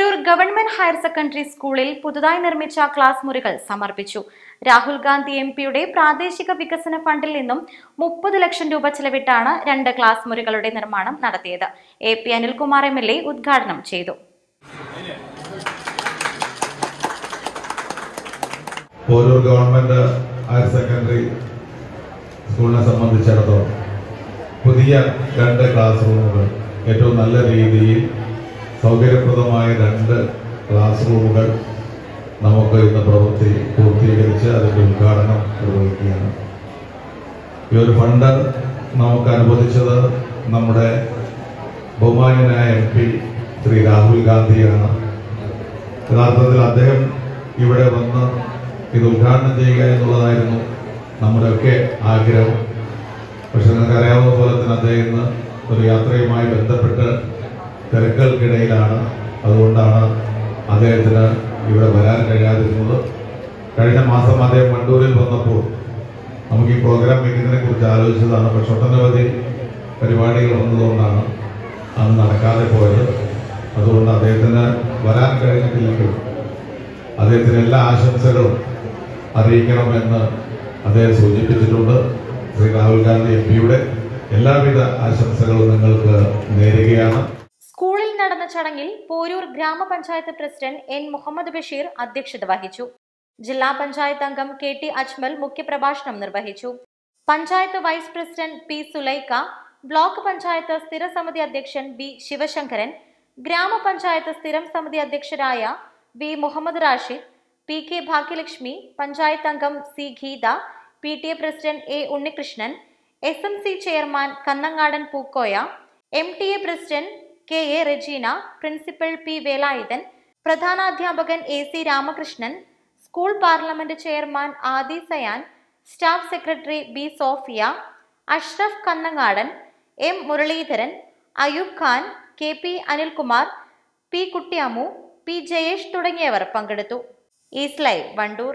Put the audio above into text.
Poroor government higher secondary സ്കൂളിൽ പുതുതായി നിർമ്മിച്ച ക്ലാസ് മുറികൾ സമർപ്പിച്ചു. രാഹുൽ ഗാന്ധി എം പിയുടെ പ്രാദേശിക വികസന ഫണ്ടിൽ നിന്നും മുപ്പത് ലക്ഷം രൂപ ചെലവിട്ടാണ് രണ്ട് ക്ലാസ് മുറികളുടെ നിർമ്മാണം നടത്തിയത്. A P Anilkumar M L A ഉദ്ഘാടനം ചെയ്തു. ഗവൺമെന്റ് സെക്കൻഡറി സംബന്ധിച്ചിടത്തോളം പുതിയ രണ്ട് ക്ലാസ് റൂമുകൾ ഏറ്റവും നല്ല രീതിയിൽ സൗകര്യപ്രദമായ രണ്ട് ക്ലാസ് റൂമുകൾ നമുക്ക് ഇന്ന് പ്രവൃത്തി പൂർത്തീകരിച്ച് അതിന്റെ ഉദ്ഘാടനം നിർവഹിക്കുകയാണ്. ഈ ഒരു ഫണ്ട് നമുക്ക് അനുവദിച്ചത് നമ്മുടെ ബഹുമാന്യനായ എം പി ശ്രീ രാഹുൽ ഗാന്ധിയാണ്. യഥാർത്ഥത്തിൽ അദ്ദേഹം ഇവിടെ വന്ന് ഇത് ഉദ്ഘാടനം ചെയ്യുക എന്നുള്ളതായിരുന്നു നമ്മുടെയൊക്കെ ആഗ്രഹം. പക്ഷെ നിങ്ങൾക്ക് അറിയാവുന്ന പോലെ തന്നെ അദ്ദേഹം ഒരു യാത്രയുമായി ബന്ധപ്പെട്ട് തിരക്കുകൾക്കിടയിലാണ് അതുകൊണ്ടാണ് അദ്ദേഹത്തിന് ഇവിടെ വരാൻ കഴിയാതിരുന്നത്. കഴിഞ്ഞ മാസം അദ്ദേഹം വണ്ടൂരിൽ വന്നപ്പോൾ നമുക്ക് ഈ പ്രോഗ്രാം വെക്കുന്നതിനെ കുറിച്ച് ആലോചിച്ചതാണ്. പക്ഷെ ഒട്ടനവധി പരിപാടികൾ വന്നതുകൊണ്ടാണ് അന്ന് നടക്കാതെ പോയത്. അതുകൊണ്ട് അദ്ദേഹത്തിന് വരാൻ കഴിഞ്ഞിട്ടില്ലെങ്കിലും അദ്ദേഹത്തിന് എല്ലാ ആശംസകളും അറിയിക്കണമെന്ന് അദ്ദേഹം സൂചിപ്പിച്ചിട്ടുണ്ട്. ശ്രീ രാഹുൽ ഗാന്ധി എം പിയുടെ എല്ലാവിധ ആശംസകളും നിങ്ങൾക്ക് നേരുകയാണ്. സ്കൂളിൽ നടന്ന ചടങ്ങിൽ പോരൂർ ഗ്രാമപഞ്ചായത്ത് പ്രസിഡന്റ് എൻ മുഹമ്മദ് ബഷീർ അധ്യക്ഷത വഹിച്ചു. ജില്ലാ പഞ്ചായത്ത് അംഗം കെ ടി അജ്മൽ മുഖ്യപ്രഭാഷണം നിർവഹിച്ചു. Panchayat vice president P Sulaika block panchayat സ്ഥിരസമിതി അധ്യക്ഷൻ ബി ശിവശങ്കരൻ ഗ്രാമപഞ്ചായത്ത് സ്ഥിരം സമിതി അധ്യക്ഷരായ V Muhammad Rashid P K Bhagyalakshmi panchayat അംഗം C Geetha P T A president A Unnikrishnan S M C chairman Kannangadan Pookoya M T A president K A Rejeena principal P Velayudhan പ്രധാനാധ്യാപകൻ A C Ramakrishnan school parliament chairman Adi Sayan staff secretary B Sofia Ashraf Kannangadan M Muraleedharan Ayub Khan K P Anilkumar P Kuttiyamu P Jayesh തുടങ്ങിയവർ പങ്കെടുത്തു. ഈസ്ലൈ വണ്ടൂർ.